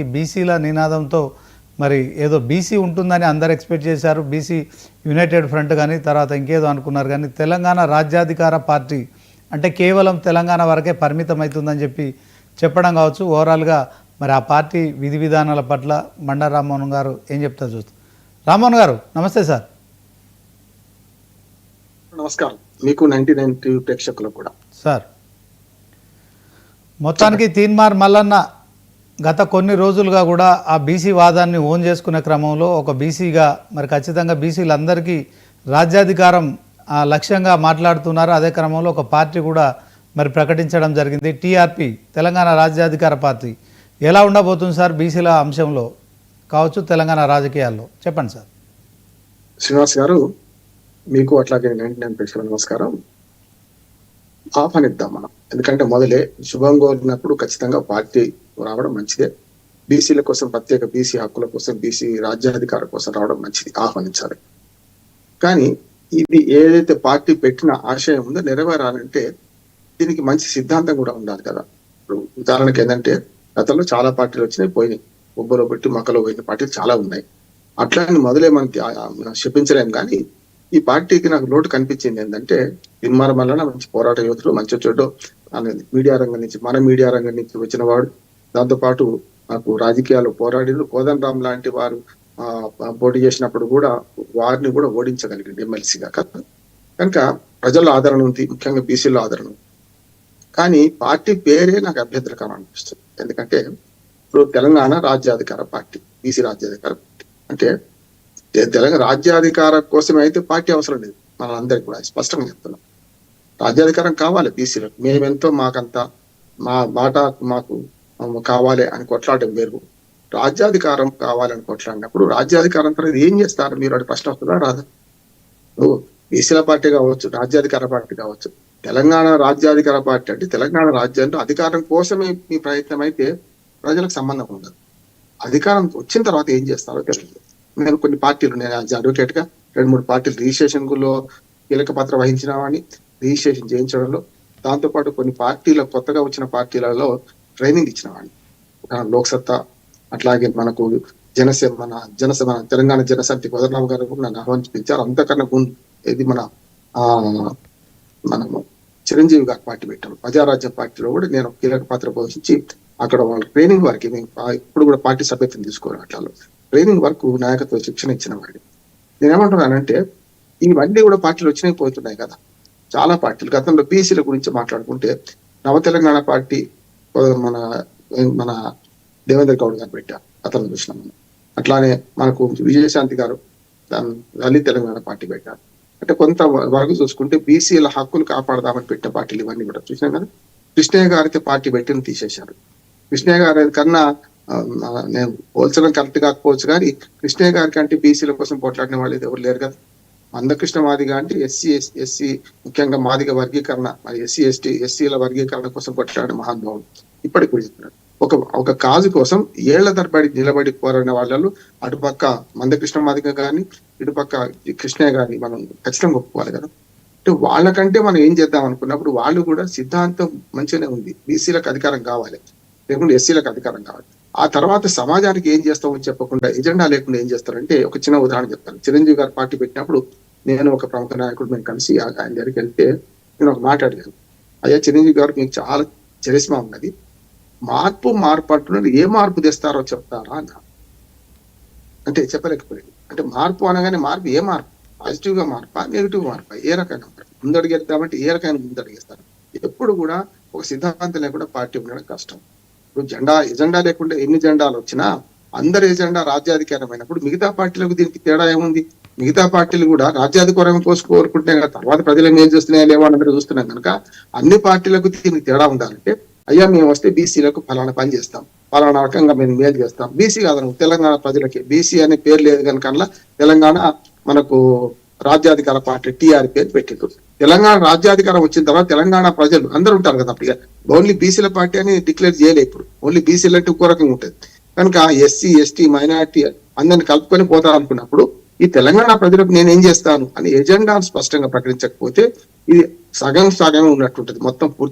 బీసీల నినాదంతో మరి ఏదో బీసీ ఉంటుందని అందరు ఎక్స్పెక్ట్ చేశారు. బీసీ యునైటెడ్ ఫ్రంట్ కానీ తర్వాత ఇంకేదో అనుకున్నారు. కానీ తెలంగాణ రాజ్యాధికార పార్టీ అంటే కేవలం తెలంగాణ వరకే పరిమితం అవుతుందని చెప్పి చెప్పడం కావచ్చు. ఓవరాల్గా మరి ఆ పార్టీ విధి విధానాల పట్ల బండా రామ్మోహన్ గారు ఏం చెప్తారు చూస్తాం. రామ్మోహన్ గారు నమస్తే సార్. నమస్కారం. మీకు నైన్టీ నైన్ ప్రేక్షకులకు కూడా. సార్ మొత్తానికి తీన్మార్ మల్లన్న గత కొన్ని రోజులుగా కూడా ఆ బీసీ వాదాన్ని ఓన్ చేసుకునే క్రమంలో ఒక బీసీగా మరి ఖచ్చితంగా బీసీలందరికీ రాజ్యాధికారం లక్ష్యంగా మాట్లాడుతున్నారు. అదే క్రమంలో ఒక పార్టీ కూడా మరి ప్రకటించడం జరిగింది. టీఆర్పీ తెలంగాణ రాజ్యాధికార పార్టీ. ఎలా ఉండబోతుంది సార్ బీసీల అంశంలో? కావచ్చు తెలంగాణ రాజకీయాల్లో. చెప్పండి సార్. శ్రీనివాస్ గారు మీకు అట్లాగే నైన్టీ నైన్ నమస్కారం. ఆహ్వానిద్దాం మనం. ఎందుకంటే మొదలే శుభం కోరినప్పుడు ఖచ్చితంగా పార్టీ రావడం మంచిదే. బీసీల కోసం ప్రత్యేక బీసీ హక్కుల కోసం బీసీ రాజ్యాధికారం కోసం రావడం మంచిది ఆహ్వానించాలి. కానీ ఇది ఏదైతే పార్టీ పెట్టిన ఆశయం ఉందో నెరవేరాలంటే దీనికి మంచి సిద్ధాంతం కూడా ఉండాలి కదా. ఇప్పుడు ఉదాహరణకి ఏంటంటే గతంలో చాలా పార్టీలు వచ్చినాయి పోయినాయి. బొబ్బలో పెట్టి మక్కలో పోయిన పార్టీలు చాలా ఉన్నాయి. అట్లాంటి మొదలే మనకి క్షపించలేం కానీ ఈ పార్టీకి నాకు లోటు కనిపించింది ఏంటంటే తిన్మార మల్లన మంచి పోరాట యోధుడు మంచి చెడు అనేది మీడియా రంగం నుంచి మన మీడియా రంగం నుంచి వచ్చిన వాడు దాంతోపాటు నాకు రాజకీయాలు పోరాడిను కోదన్ రామ్ లాంటి వారు పోటీ చేసినప్పుడు కూడా వారిని కూడా ఓడించగలిగింది ఎమ్మెల్సీగా కనుక ప్రజల ఆదరణ ఉంది ముఖ్యంగా బీసీలో ఆదరణ ఉంది. కానీ పార్టీ పేరే నాకు అభ్యంతరకరం అనిపిస్తుంది. ఎందుకంటే ఇప్పుడు తెలంగాణ రాజ్యాధికార పార్టీ బీసీ రాజ్యాధికార పార్టీ. అంటే తెలంగాణ రాజ్యాధికార కోసమే అయితే పార్టీ అవసరం లేదు. మనందరికి కూడా స్పష్టంగా చెప్తున్నాం. రాజ్యాధికారం కావాలి బీసీలకు. మేమెంతో మాకంత మా మాట మాకు కావాలి అని కొట్లాడటం వేరు. రాజ్యాధికారం కావాలని కొట్లాడినప్పుడు రాజ్యాధికారం తర్వాత ఏం చేస్తారు? మీరు అంటే ప్రశ్న వస్తుందా? రాదా. నువ్వు బీసీల పార్టీ కావచ్చు రాజ్యాధికార పార్టీ కావచ్చు. తెలంగాణ రాజ్యాధికార పార్టీ అంటే తెలంగాణ రాజ్యాంగంలో అధికారం కోసమే మీ ప్రయత్నం అయితే ప్రజలకు సంబంధం ఉండదు. అధికారం వచ్చిన తర్వాత ఏం చేస్తారో తెలియదు. నేను కొన్ని పార్టీలు నేను అడ్వకేట్గా రెండు మూడు పార్టీలు రిజిస్ట్రేషన్లో కీలక పాత్ర వహించిన వాడిని రిజిస్ట్రేషన్ చేయించడంలో దాంతోపాటు కొన్ని పార్టీల కొత్తగా వచ్చిన పార్టీలలో ట్రైనింగ్ ఇచ్చిన వాడిని లోక్సత్తా అట్లాగే మనకు జనసేన మన జనసేన మన తెలంగాణ జనసమితి కోదరరావు గారు కూడా నన్ను ఆహ్వానించారు. అంతకన్నా ముందు ఇది మన ఆ మనము చిరంజీవి గారి పార్టీ పెట్టాము. ప్రజారాజ్య పార్టీలో కూడా నేను కీలక పాత్ర పోషించి అక్కడ వాళ్ళ ట్రైనింగ్ వర్క్ మేము ఇప్పుడు కూడా పార్టీ సభ్యత్వం తీసుకోరు అట్లా ట్రైనింగ్ వరకు నాయకత్వ శిక్షణ ఇచ్చిన వాడిని. నేనేమంటున్నానంటే ఇవన్నీ కూడా పార్టీలు వచ్చినాయి పోతున్నాయి కదా. చాలా పార్టీలు గతంలో బీసీల గురించి మాట్లాడుకుంటే నవ తెలంగాణ పార్టీ మన మన దేవేంద్ర గౌడ్ గారు పెట్టారు అతను చూసినాం మనం. అట్లానే మనకు విజయశాంతి గారు దాని తెలంగాణ పార్టీ పెట్టారు అంటే కొంత వరకు చూసుకుంటే బీసీల హక్కులు కాపాడదామని పెట్టిన పార్టీలు ఇవన్నీ కూడా చూసినాం కదా. కృష్ణయ్య గారైతే పార్టీ పెట్టిన తీసేశారు. కృష్ణయ్య గారి కన్నా మన- నేను పోల్చడం కరెక్ట్ కాకపోవచ్చు కానీ కృష్ణయ్య గారి కంటే బీసీల కోసం పోట్లాడిన వాళ్ళు ఎవరు లేరు కదా. మందకృష్ణ మాదిగ అంటే ఎస్సీ ఎస్సీ ముఖ్యంగా మాదిగ వర్గీకరణ మరి ఎస్సీ ఎస్టీ ఎస్సీల వర్గీకరణ కోసం కొట్లాడిన మహానుభావుడు. ఇప్పటికి కూడా చెప్తున్నాడు. ఒక ఒక కాజు కోసం ఏళ్ళ తరబడి నిలబడి పోరాడిన వాళ్ళలో అటుపక్క మందకృష్ణ మాదిగ గాని ఇటుపక్క కృష్ణ కృష్ణయ్య గాని మనం ఖచ్చితంగా ఒప్పుకోవాలి కదా. అంటే వాళ్ళకంటే మనం ఏం చేద్దాం అనుకున్నప్పుడు వాళ్ళు కూడా సిద్ధాంతం మంచిగానే ఉంది. బీసీలకు అధికారం కావాలి. లేకుంటే ఎస్సీలకు అధికారం కావాలి. ఆ తర్వాత సమాజానికి ఏం చేస్తామో చెప్పకుండా ఎజెండా లేకుండా ఏం చేస్తారంటే ఒక చిన్న ఉదాహరణ చెప్తాను. చిరంజీవి గారు పార్టీ పెట్టినప్పుడు నేను ఒక ప్రముఖ నాయకుడు మేము కలిసి ఆయన దగ్గరికి వెళ్తే నేను ఒక మాట అడిగాను. అయ్యా చిరంజీవి గారు మీకు చాలా చరిస్మా ఉన్నది. మార్పు మార్పట్టునది ఏ మార్పు తెస్తారో చెప్తారా? అన్న. అంటే చెప్పలేకపోయింది అంటే మార్పు అనగానే మార్పు ఏ మార్పు? పాజిటివ్గా మార్పా నెగిటివ్ మార్పా? ఏ రకమైన మార్పు? కాబట్టి ఏ రకమైన ముందడిగేస్తారు? ఎప్పుడు కూడా ఒక సిద్ధాంతం లేకుండా పార్టీ ఉండడం కష్టం. ఇప్పుడు జెండా ఎజెండా లేకుండా ఎన్ని జెండాలు వచ్చినా అందరి ఎజెండా రాజ్యాధికారమైనప్పుడు మిగతా పార్టీలకు దీనికి తేడా ఏముంది? మిగతా పార్టీలు కూడా రాజ్యాధికారం కోసం కోరుకుంటే తర్వాత ప్రజలు ఏం చేస్తున్నాయా లేవో అని అందరూ చూస్తున్నాం కనుక అన్ని పార్టీలకు దీనికి తేడా ఉండాలంటే అయ్యా మేము వస్తే బీసీలకు ఫలానా పని చేస్తాం. ఫలానా రకంగా మేము మేలు చేస్తాం. బీసీ కాదు తెలంగాణ ప్రజలకి. బీసీ అనే పేరు లేదు కనుక తెలంగాణ మనకు రాజ్యాధికార పార్టీ టీఆర్ పేరు పెట్టిండ్రు. తెలంగాణ రాజ్యాధికారం వచ్చిన తర్వాత తెలంగాణ ప్రజలు అందరూ ఉంటారు కదా అప్పుడు ఓన్లీ బీసీల పార్టీ అని డిక్లేర్ చేయలే ఇప్పుడు. ఓన్లీ బీసీలు అంటే ఇంకో రకంగా ఉంటుంది. కనుక ఎస్సీ ఎస్టీ మైనార్టీ అందరిని కలుపుకొని పోతారు అనుకున్నప్పుడు ఈ తెలంగాణ ప్రజలకు నేనేం చేస్తాను? అని ఎజెండా స్పష్టంగా ప్రకటించకపోతే ఇది సగం సగం ఉన్నట్టుంటది. మొత్తం పూర్తి